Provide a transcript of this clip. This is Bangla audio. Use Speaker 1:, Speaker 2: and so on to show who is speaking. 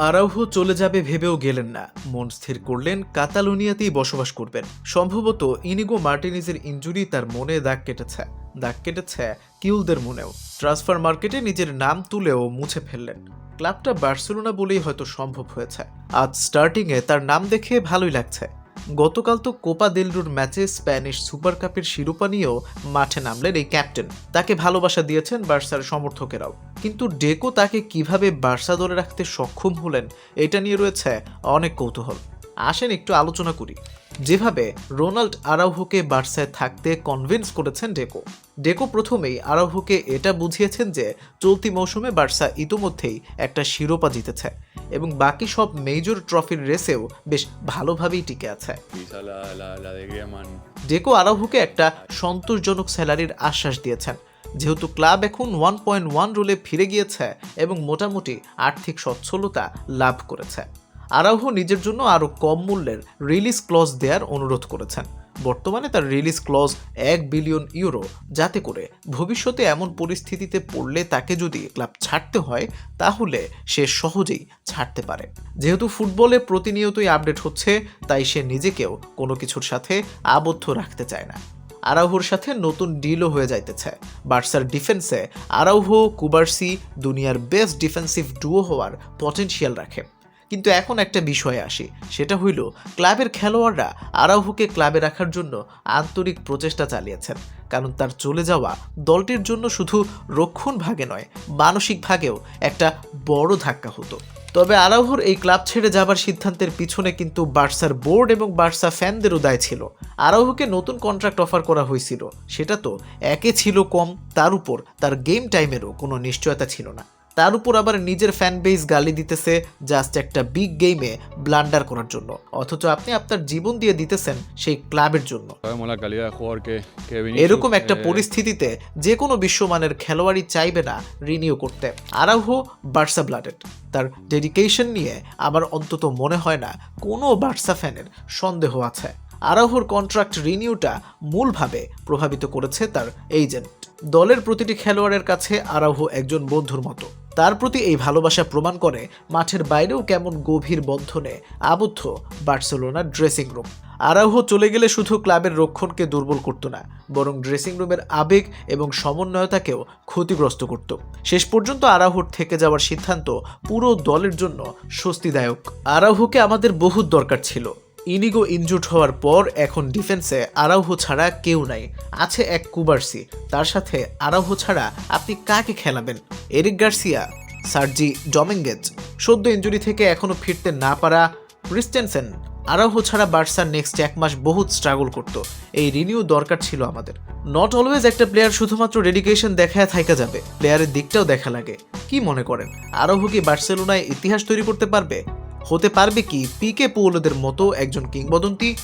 Speaker 1: আরাউহো চলে যাবে ভেবেও গেলেন না। মন স্থির করলেন, কাতালোনিয়াতেই বসবাস করবেন। সম্ভবত ইনিগো মার্টিনিজের ইঞ্জুরি তার মনে দাগ কেটেছে। দাগ কেটেছে কিউলদের মনেও। ট্রান্সফার মার্কেটে নিজের নাম তুলেও মুছে ফেললেন। ক্লাবটা বার্সেলোনা বলেই হয়তো সম্ভব হয়েছে। আজ স্টার্টিংয়ে তার নাম দেখে ভালোই লাগছে। গতকাল তো কোপা দেলরুর ম্যাচে স্প্যানিশ সুপার কাপের শিরোপা নিয়েও মাঠে নামলেন এই ক্যাপ্টেন। তাকে ভালোবাসা দিয়েছেন বার্সার সমর্থকেরাও। কিন্তু ডেকো তাকে কীভাবে বার্সা দলে রাখতে সক্ষম হলেন, এটা নিয়ে রয়েছে অনেক কৌতূহল। আসেন, একটু আলোচনা করি। যেভাবে রোনাল্ড আরাউহোকে বার্সায় থাকতে কনভিন্স করেছেন ডেকো। ডেকো প্রথমেই আরাউহোকে এটা বুঝিয়েছেন যে চলতি মৌসুমে বার্সা ইতোমধ্যেই একটা শিরোপা জিতেছে এবং বাকি সব মেজর ট্রফির রেসেও বেশ ভালোভাবেই টিকে আছে। ডেকো আরাউহোকে একটা সন্তোষজনক স্যালারির আশ্বাস দিয়েছেন। যেহেতু ক্লাব এখন ওয়ান পয়েন্ট ওয়ান রুলে ফিরে গিয়েছে এবং মোটামুটি আর্থিক সচ্ছলতা লাভ করেছে। আরাউহো নিজের জন্য আরও কম মূল্যের রিলিজ ক্লজ দেওয়ার অনুরোধ করেছেন। বর্তমানে তার রিলিজ ক্লজ এক বিলিয়ন ইউরো যাতে করে ভবিষ্যতে এমন পরিস্থিতিতে পড়লে তাকে যদি ক্লাব ছাড়তে হয়, তাহলে সে সহজেই ছাড়তে পারে। যেহেতু ফুটবলে প্রতিনিয়তই আপডেট হচ্ছে, তাই সে নিজেকেও কোনো কিছুর সাথে আবদ্ধ রাখতে চায় না। আরাউহোর সাথে নতুন ডিলও হয়ে যাইতেছে। বার্সার ডিফেন্সে আরাউহো কুবার্সি দুনিয়ার বেস্ট ডিফেন্সিভ ডুও হওয়ার পটেনশিয়াল রাখে। কিন্তু এখন একটা বিষয়ে আসি। সেটা হইল, ক্লাবের খেলোয়াড়রা আরাউহোকে ক্লাবে রাখার জন্য আন্তরিক প্রচেষ্টা চালিয়েছেন। কারণ তার চলে যাওয়া দলটির জন্য শুধু রক্ষণ ভাগে নয়, মানসিক ভাগেও একটা বড় ধাক্কা হতো। তবে আরাউহোর এই ক্লাব ছেড়ে যাবার সিদ্ধান্তের পিছনে কিন্তু বার্সার বোর্ড এবং বার্সা ফ্যানদেরও দায় ছিল। আরাউহোকে নতুন কন্ট্রাক্ট অফার করা হয়েছিল। সেটা তো একে ছিল কম, তার উপর তার গেম টাইমেরও কোনো নিশ্চয়তা ছিল না। তার উপর আবার নিজের ফ্যান বেস গালি দিতেছে জাস্ট একটা বিগ গেমে ব্লান্ডার করার জন্য। অথচ আপনি আপনার জীবন দিয়ে দিতেছেন সেই ক্লাবের জন্য। এরকম একটা পরিস্থিতিতে যে কোনো বিশ্বমানের খেলোয়াড়ই চাইবে না রিনিউ করতে। আরাউহো বার্সা ব্লাডেড তার ডেডিকেশন নিয়ে আমার অন্তত মনে হয় না কোনো বার্সা ফ্যানের সন্দেহ আছে। আরাউহোর কন্ট্রাক্ট রিনিউটা মূলভাবে প্রভাবিত করেছে তার এজেন্ট দলের প্রতিটি খেলোয়াড়ের কাছে আরাউহো একজন বন্ধুর মতো। তার প্রতি এই ভালোবাসা প্রমাণ করে মাঠের বাইরেও কেমন গভীর বন্ধনে আবদ্ধ বার্সেলোনার ড্রেসিং রুম আরাউহো চলে গেলে শুধু ক্লাবের রক্ষণকে দুর্বল করতো না, বরং ড্রেসিং রুমের আবেগ এবং সমন্বয়তাকেও ক্ষতিগ্রস্ত করত। শেষ পর্যন্ত আরাহুর থেকে যাওয়ার সিদ্ধান্ত পুরো দলের জন্য স্বস্তিদায়ক। আরাহুকে আমাদের বহুত দরকার ছিল। ইনিগো ইনজুট হওয়ার পর এখন ডিফেন্সে আরাউহো ছাড়া কেউ নাই। আছে এক কুবার্সি, তার সাথে আরাউহো ছাড়া আপনি কাকে খেলাবেন? Eric Garcia, Sergi Dominguez. সদ্য ইঞ্জুরি থেকে এখনও ফিরতে না পারা ক্রিস্টেনসেন, আরাউহো ছাড়া বার্সার নেক্সট এক মাস বহুত স্ট্রাগল করত। এই রিনিউ দরকার ছিল আমাদের। নট অলওয়েজ একটা প্লেয়ার শুধুমাত্র ডেডিকেশন দেখায় থাইকা যাবে, প্লেয়ারের দিকটাও দেখা লাগে। কি মনে করেন? আরাউহো কি বার্সেলোনায় ইতিহাস তৈরি করতে পারবে? হতে পারবে কি? পিকে পৌলদের মতো একজন কিংবদন্তি